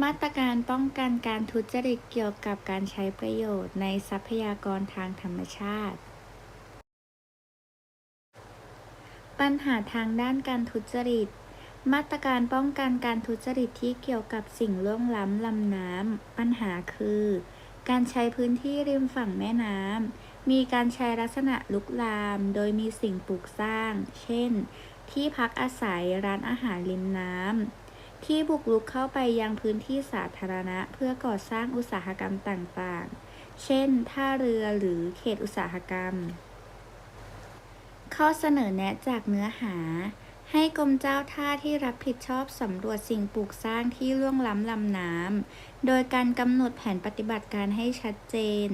มาตรการป้องกันการทุจริตเกี่ยวกับการใช้ประโยชน์ในทรัพยากรทางธรรมชาติ ปัญหาทางด้านการทุจริต มาตรการป้องกันการทุจริตที่เกี่ยวกับสิ่งล่วงล้ำลำน้ำ ปัญหาคือ การใช้พื้นที่ริมฝั่งแม่น้ำ มีการใช้ลักษณะลุกลาม โดยมีสิ่งปลูกสร้าง เช่น ที่พักอาศัยร้านอาหารริมน้ำ ที่บุกรุกเข้าไปยังพื้นที่สาธารณะ เพื่อก่อสร้างอุตสาหกรรมต่างๆ เช่น ท่าเรือหรือเขตอุตสาหกรรม ข้อเสนอแนะจากเนื้อหา ให้กรมเจ้าท่าที่รับผิดชอบสำรวจสิ่งปลูกสร้างที่ล่วงล้ำลำน้ำ โดยการกำหนดแผนปฏิบัติการให้ชัดเจน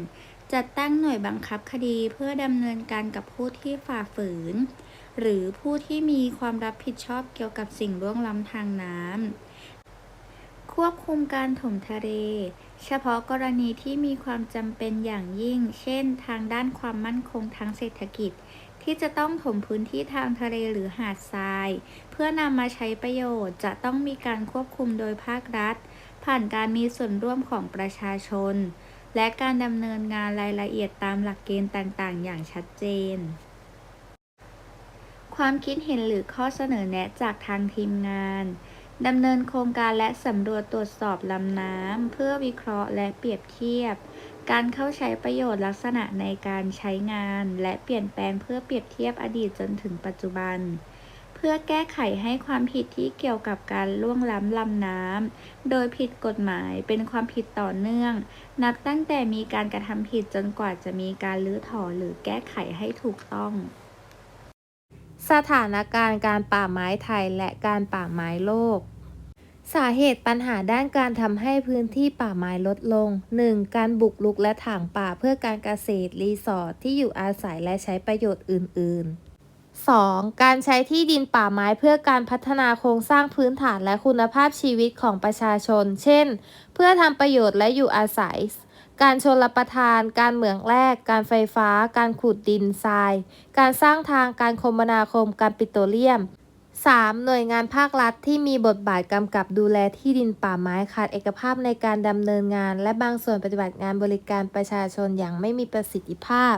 จัดตั้งหน่วยบังคับคดีเพื่อดำเนินการกับผู้ที่ฝ่าฝืน หรือผู้ที่มีความรับผิดชอบเกี่ยวกับสิ่งล่วงล้ำทางน้ำ ควบคุมการถมทะเล เฉพาะกรณีที่มีความจำเป็นอย่างยิ่ง เช่น ทางด้านความมั่นคงทางเศรษฐกิจ ที่จะต้องถมพื้นที่ทางทะเลหรือหาดทราย เพื่อนำมาใช้ประโยชน์จะต้องมีการควบคุมโดยภาครัฐ ผ่านการมีส่วนร่วมของประชาชน และการดำเนินงานรายละเอียดตามหลักเกณฑ์ต่างๆ อย่างชัดเจน ความคิดเห็นหรือข้อเสนอแนะจากทางทีมงานดำเนินโครงการและสำรวจตรวจสอบลำน้ำ เพื่อวิเคราะห์และเปรียบเทียบ การเข้าใช้ประโยชน์ลักษณะในการใช้งาน และเปลี่ยนแปลงเพื่อเปรียบเทียบอดีตจนถึงปัจจุบัน เพื่อแก้ไขให้ความผิดที่เกี่ยวกับการล่วงล้ำลำน้ำ โดยผิดกฎหมายเป็นความผิดต่อเนื่อง นับตั้งแต่มีการกระทำผิดจนกว่าจะมีการรื้อถอนหรือแก้ไขให้ถูกต้อง สถานการณ์การป่าไม้ไทยและการป่าไม้โลกสาเหตุปัญหาด้านการทำให้พื้นที่ป่าไม้ลดลง 1. การบุกรุกและถางป่าเพื่อการเกษตรรีสอร์ทที่อยู่อาศัยและใช้ประโยชน์อื่น ๆ 2. การใช้ที่ดินป่าไม้เพื่อการพัฒนาโครงสร้างพื้นฐานและคุณภาพชีวิตของประชาชน เช่น เพื่อทำประโยชน์และอยู่อาศัย การชนรับประทาน การเหมืองแร่การไฟฟ้า การขุดดินทราย การสร้างทาง การคมนาคม การปิโตรเลียม 3. หน่วยงานภาครัฐที่มีบทบาทกำกับดูแลที่ดินป่าไม้ขาดเอกภาพในการดำเนินงาน และบางส่วนปฏิบัติงานบริการประชาชนอย่างไม่มีประสิทธิภาพ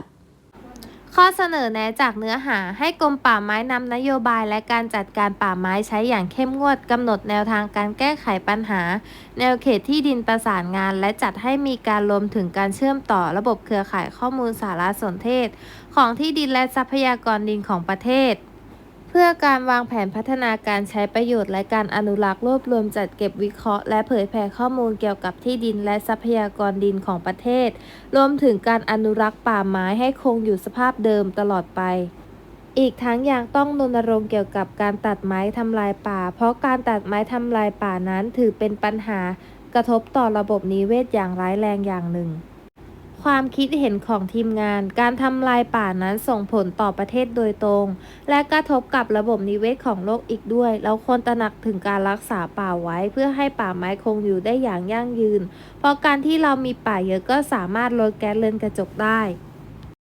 ข้อเสนอแนะจากเนื้อหาให้กรมป่าไม้นำนโยบายและการจัดการป่าไม้ใช้อย่างเข้มงวดกำหนดแนวทางการแก้ไขปัญหา แนวเขตที่ดินประสานงาน และจัดให้มีการรวมถึงการเชื่อมต่อระบบเครือข่ายข้อมูลสารสนเทศ ของที่ดินและทรัพยากรดินของประเทศ เพื่อการวางแผนพัฒนาการใช้ประโยชน์และการอนุรักษ์รวบรวมจัดเก็บวิเคราะห์และเผยแพร่ข้อมูลเกี่ยวกับที่ดินและทรัพยากรดินของประเทศ รวมถึงการอนุรักษ์ป่าไม้ให้คงอยู่สภาพเดิมตลอดไปอีกทั้งยังต้องรณรงค์เกี่ยวกับการตัดไม้ทำลายป่า เพราะการตัดไม้ทำลายป่านั้นถือเป็นปัญหากระทบต่อระบบนิเวศอย่างร้ายแรงอย่างหนึ่ง ความคิดเห็นของทีมงาน การทำลายป่านั้นส่งผลต่อประเทศโดยตรง และกระทบกับระบบนิเวศของโลกอีกด้วย เราควรตระหนักถึงการรักษาป่าไว้ เพื่อให้ป่าไม้คงอยู่ได้อย่างยั่งยืน เพราะการที่เรามีป่าเยอะก็สามารถลดแก๊สเรือนกระจกได้